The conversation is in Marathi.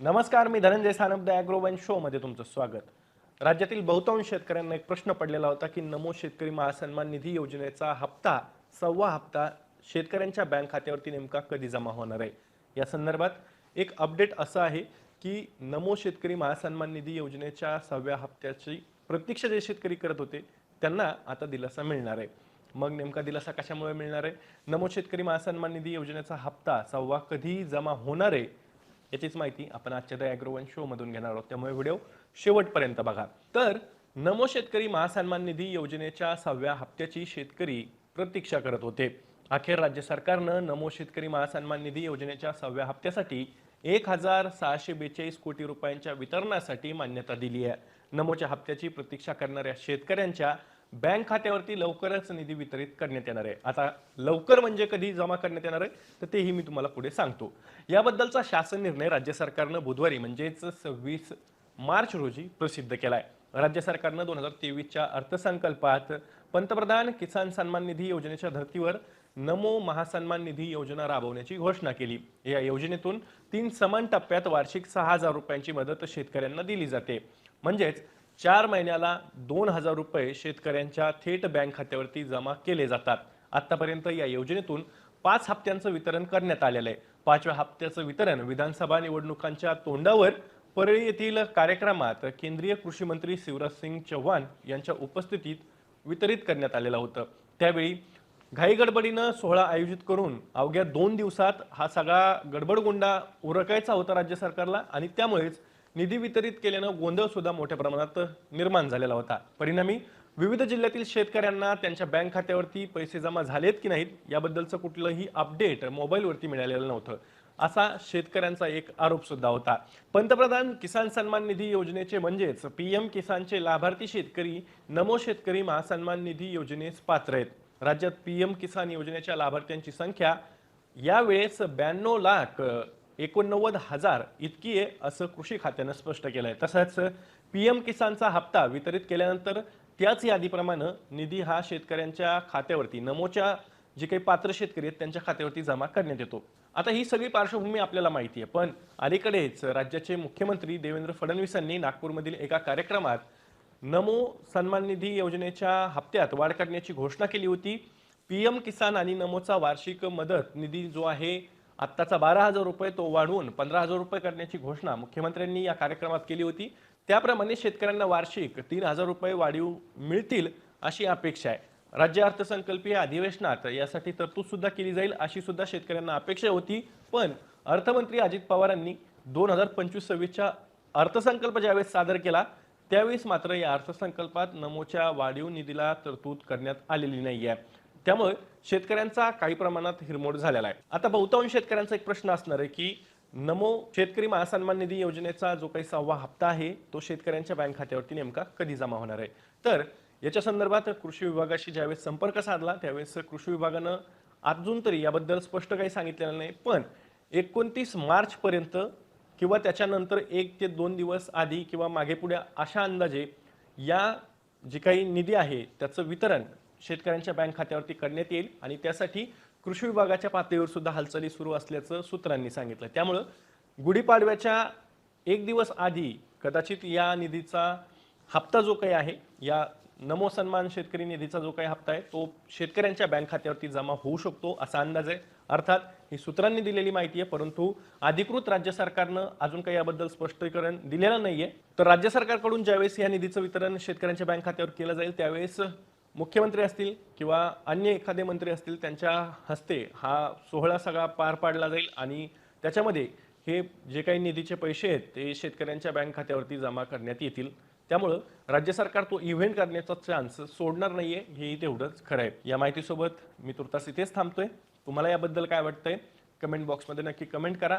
नमस्कार मी धनंजय सानप द ॲग्रोवन शोमध्ये तुमचं स्वागत. राज्यातील बहुतांश शेतकऱ्यांना एक प्रश्न पडलेला होता की नमो शेतकरी महासन्मान निधी योजनेचा हप्ता सव्वा हप्ता शेतकऱ्यांच्या बँक खात्यावरती नेमका कधी जमा होणार आहे? या संदर्भात एक अपडेट असं आहे की नमो शेतकरी महासन्मान निधी योजनेच्या सहाव्या हप्त्याची प्रतीक्षा जे शेतकरी करत होते त्यांना आता दिलासा मिळणार आहे. मग नेमका दिलासा कशामुळे मिळणार आहे? नमो शेतकरी महासन्मान निधी योजनेचा हप्ता सव्वा कधी जमा होणार आहे? याचीच माहिती आपण आजच्या द ॲग्रोवन शो मधून घेणार आहोत. त्यामुळे व्हिडिओ शेवटपर्यंत बघा. तर नमो शेतकरी महासन्मान निधी योजनेच्या सहाव्या हप्त्याची शेतकरी प्रतीक्षा करत होते. अखेर राज्य सरकारनं नमो शेतकरी महासन्मान निधी योजनेच्या सहाव्या हप्त्यासाठी एक हजार सहाशे बेचाळीस कोटी रुपयांच्या वितरणासाठी मान्यता दिली आहे. नमोच्या हप्त्याची प्रतीक्षा करणाऱ्या शेतकऱ्यांच्या बँक खात्यावरती लवकरच निधी वितरित करण्यात येणार आहे. आता लवकर म्हणजे कधी जमा करण्यात येणार आहे? तर तेही मी तुम्हाला पुढे सांगतो. याबद्दलचा शासन निर्णय राज्य सरकारनं बुधवारी म्हणजेच सव्वीस मार्च रोजी प्रसिद्ध केला आहे राज्य सरकारनं दोन हजार तेवीसच्या अर्थसंकल्पात पंतप्रधान किसान सन्मान निधी योजनेच्या धर्तीवर नमो महासन्मान निधी योजना राबवण्याची घोषणा केली. या योजनेतून तीन समान टप्प्यात वार्षिक सहा हजार रुपयांची मदत शेतकऱ्यांना दिली जाते. म्हणजेच चार महिन्याला दोन हजार रुपये शेतकऱ्यांच्या थेट बँक खात्यावरती जमा केले जातात. आतापर्यंत या योजनेतून पाच हप्त्यांचं वितरण करण्यात आलेलं आहे. पाचव्या हप्त्याचं वितरण विधानसभा निवडणुकांच्या तोंडावर परळी येथील कार्यक्रमात केंद्रीय कृषी मंत्री शिवराज सिंग चौहान यांच्या उपस्थितीत वितरित करण्यात आलेलं होतं. त्यावेळी घाईगडबडीनं सोहळा आयोजित करून अवघ्या दोन दिवसात हा सगळा गडबडगुंडा उरकायचा होता राज्य सरकारला आणि त्यामुळेच निधी वितरित केल्यानं गोंधळ सुद्धा मोठ्या प्रमाणात निर्माण झालेला होता. परिणामी विविध जिल्ह्यातील शेतकऱ्यांना त्यांच्या बँक खात्यावरती पैसे जमा झालेत की नाहीत याबद्दलचं कुठलंही अपडेट मोबाईलवरती मिळालेलं नव्हतं असा शेतकऱ्यांचा एक आरोप सुद्धा होता. पंतप्रधान किसान सन्मान निधी योजनेचे म्हणजेच पी एम किसानचे लाभार्थी शेतकरी नमो शेतकरी महासन्मान निधी योजनेस पात्र आहेत. राज्यात पी एम किसान योजनेच्या लाभार्थ्यांची संख्या यावेळेस ब्याण्णव लाख एकोणनव्वद हजार इतकी आहे असं कृषी खात्यानं स्पष्ट केलं आहे तसंच पी एम किसानचा हप्ता वितरित केल्यानंतर त्याच यादीप्रमाणे निधी हा शेतकऱ्यांच्या खात्यावरती नमोच्या जे काही पात्र शेतकरी आहेत त्यांच्या खात्यावरती जमा करण्यात येतो. आता ही सगळी पार्श्वभूमी आपल्याला माहिती आहे पण अलीकडेच राज्याचे मुख्यमंत्री देवेंद्र फडणवीसांनी नागपूरमधील एका कार्यक्रमात नमो सन्मान निधी योजनेच्या हप्त्यात वाढ करण्याची घोषणा केली होती. पी एम किसान आणि नमोचा वार्षिक मदत निधी जो आहे आत्ताचा बारा हजार रुपये तो वाढवून पंधरा हजार रुपये करण्याची घोषणा मुख्यमंत्र्यांनी या कार्यक्रमात केली होती. त्याप्रमाणे शेतकऱ्यांना वार्षिक तीन हजार रुपये वाढीव मिळतील अशी अपेक्षा आहे. राज्य अर्थसंकल्पीय अधिवेशनात यासाठी तरतूद सुद्धा केली जाईल अशी सुद्धा शेतकऱ्यांना अपेक्षा होती. पण अर्थमंत्री अजित पवारांनी दोन हजार पंचवीस सव्वीसच्या अर्थसंकल्प ज्यावेळेस सादर केला त्यावेळेस मात्र या अर्थसंकल्पात नमोच्या वाढीव निधीला तरतूद करण्यात आलेली नाही आहे त्यामुळे शेतकऱ्यांचा काही प्रमाणात हिरमोड झालेला आहे. आता बहुतांश शेतकऱ्यांचा एक प्रश्न असणार आहे की नमो शेतकरी महासन्मान निधी योजनेचा जो काही सहावा हप्ता आहे तो शेतकऱ्यांच्या बँक खात्यावरती नेमका कधी जमा होणार आहे? तर याच्या संदर्भात कृषी विभागाशी ज्यावेळेस संपर्क साधला त्यावेळेस कृषी विभागानं अजून तरी याबद्दल स्पष्ट काही सांगितलेलं नाही पण एकोणतीस मार्च पर्यंत किंवा त्याच्यानंतर एक ते दोन दिवस आधी किंवा मागे पुढे अशा अंदाजे या जे काही निधी आहे त्याचं वितरण शेतकऱ्यांच्या बँक खात्यावरती करण्यात येईल आणि त्यासाठी कृषी विभागाच्या पातळीवर सुद्धा हालचाली सुरू असल्याचं सूत्रांनी सांगितलं. त्यामुळं गुढीपाडव्याच्या एक दिवस आधी कदाचित या निधीचा हप्ता जो काही आहे या नमो सन्मान शेतकरी निधीचा जो काही हप्ता आहे तो शेतकऱ्यांच्या बँक खात्यावरती जमा होऊ शकतो असा अंदाज आहे. अर्थात ही सूत्रांनी दिलेली माहिती आहे परंतु अधिकृत राज्य सरकारनं अजून काही याबद्दल स्पष्टीकरण दिलेलं नाहीये. तर राज्य सरकारकडून ज्यावेळेस या निधीचं वितरण शेतकऱ्यांच्या बँक खात्यावर केलं जाईल त्यावेळेस मुख्यमंत्री असतील किंवा अन्य एखादे मंत्री असतील त्यांच्या हस्ते हा सोहळा सगळा पार पाडला जाईल आणि त्याच्यामध्ये हे जे काही निधीचे पैसे आहेत ते शेतकऱ्यांच्या बँक खात्यावरती जमा करण्यात येतील. त्यामुळं राज्य सरकार तो इव्हेंट करण्याचा चान्स सोडणार नाही आहे हेही तेवढंच खरं आहे. या माहितीसोबत मी तुर्तास इथेच थांबतोय. तुम्हाला याबद्दल काय वाटतंय? कमेंट बॉक्समध्ये नक्की कमेंट करा.